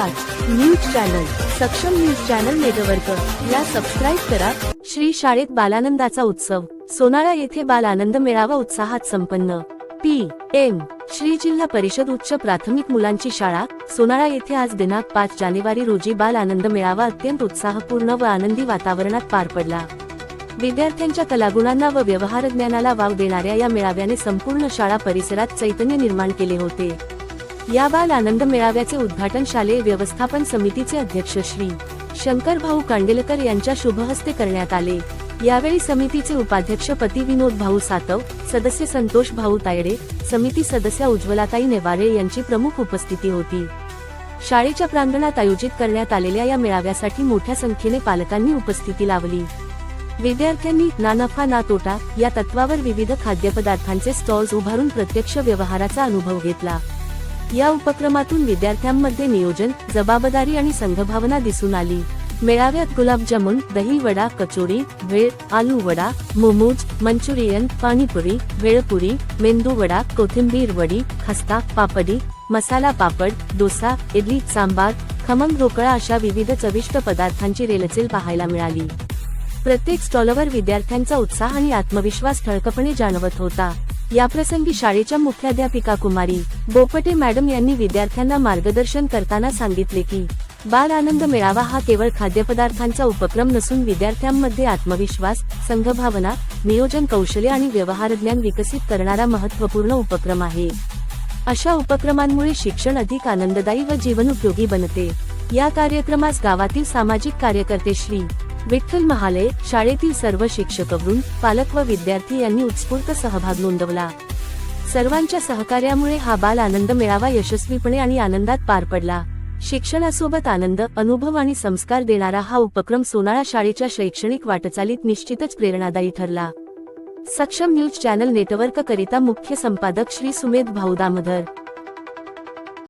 नमस्कार news channel सक्षम news channel network. या सबस्क्राईब करा. श्री शाळेत बालानंदाचा उत्सव. सोनाळा येथे बाल आनंद मेळावा उत्साहात संपन्न. पी एम श्री जिल्हा परिषद उच्च प्राथमिक मुलांची शाळा. सोनाळा येथे आज दिनांक पाच जानेवारी रोजी बाल आनंद मेळावा अत्यंत उत्साहपूर्ण व आनंदी वातावरणात पार पडला. विद्यार्थ्यांच्या कलागुणांना व व्यवहार ज्ञानाला वाव देणाऱ्या या मेळाव्याने संपूर्ण शाळा परिसरात चैतन्य निर्माण केले होते. या बाल आनंद मेळाव्याचे उद्घाटन शालेय व्यवस्थापन समितीचे अध्यक्ष श्री शंकर भाऊ कांडेलकर यांच्या शुभहस्ते करण्यात आले. यावेळी समितीचे उपाध्यक्ष पती विनोद भाऊ सातव सदस्य संतोष भाऊ तायडे समिती सदस्या उज्ज्वलाताई नेवारे यांची प्रमुख उपस्थिती होती. शाळेच्या प्रांगणात आयोजित करण्यात आलेल्या या मेळाव्यासाठी मोठ्या संख्येने पालकांनी उपस्थिती लावली. विद्यार्थ्यांनी ना नफा ना तोटा या तत्वावर विविध खाद्यपदार्थांचे स्टॉल्स उभारून प्रत्यक्ष व्यवहाराचा अनुभव घेतला. या उपक्रमातून विद्यार्थ्यांमध्ये नियोजन जबाबदारी आणि संघभावना दिसून आली. मेळाव्यात गुलाबजामुन दही वडा कचोरी भेळ आलू वडा मोमोज मंचुरियन पाणीपुरी भेळपुरी मेंदू वडा कोथिंबीर वडी खस्ता पापडी मसाला पापड डोसा इडली सांबार खमंग ढोकळा अशा विविध चविष्ट पदार्थांची रेलचेल पाहायला मिळाली. प्रत्येक स्टॉलवर विद्यार्थ्यांचा उत्साह आणि आत्मविश्वास ठळकपणे जाणवत होता. याप्रसंगी शाळेच्या मुख्याध्यापिका कुमारी बोपटे मॅडम यांनी विद्यार्थ्यांना मार्गदर्शन करताना सांगितले की बाल आनंद मेळावा हा केवळ खाद्यपदार्थांचा उपक्रम नसून विद्यार्थ्यांमध्ये आत्मविश्वास संघभावना नियोजन कौशल्य आणि व्यवहार ज्ञान विकसित करणारा महत्त्वपूर्ण उपक्रम आहे. अशा उपक्रमांमुळे शिक्षण अधिक आनंददायी व जीवनोपयोगी बनते. या कार्यक्रमास गावातील सामाजिक कार्यकर्ते श्री. विठ्ठल महाले शाळेतील सर्व शिक्षकवृंद पालक व विद्यार्थी यांनी उत्स्फूर्त सहभाग नोंदवला. सर्वांच्या सहकार्यामुळे हा बाल आनंद मेळावा यशस्वीपणे आणि आनंदात पार पडला. शिक्षणासोबत आनंद अनुभव आणि संस्कार देणारा हा उपक्रम सोनाळा शाळेच्या शैक्षणिक वाटचालीत निश्चितच प्रेरणादायी ठरला. सक्षम न्यूज चॅनल नेटवर्क करिता मुख्य संपादक श्री सुमेध भाऊ